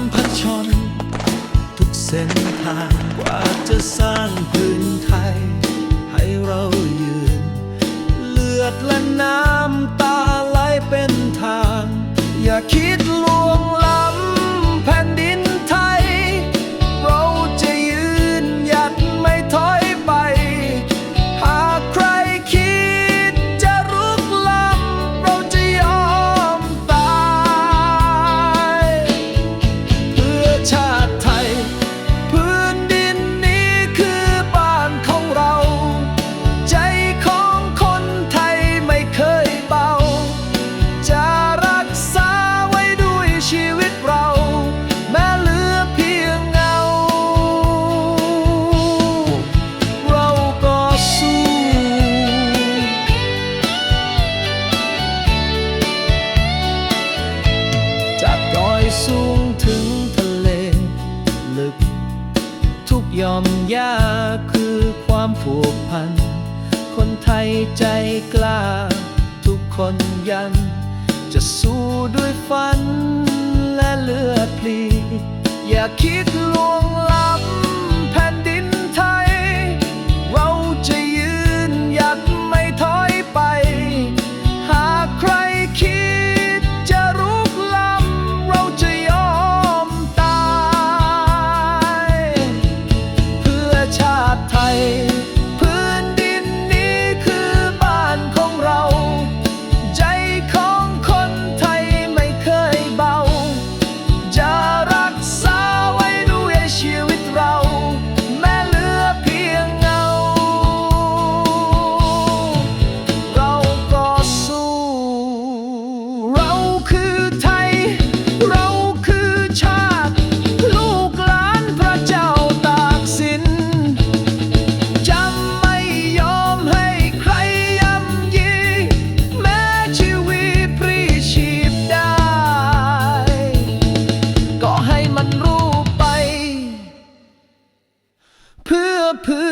ำผชน ทุกเส้นทางกว่าจะสร้างพื้นไทย ให้เรายืน เลือดและน้ำตาไหลเป็นทาง อย่าคิด ยาคือความผูกพัน คนไทยใจกล้า ทุกคนยัน จะสู้ด้วยฝันและเลือดพลี อย่าคิดลวง ลูกหลานพระเจ้าตากสินจะไม่ยอมให้ใครย่ำยี แม้ชีวิตพรีชีพได้ ก็ให้มันรู้ไป เพื่อเพื่อ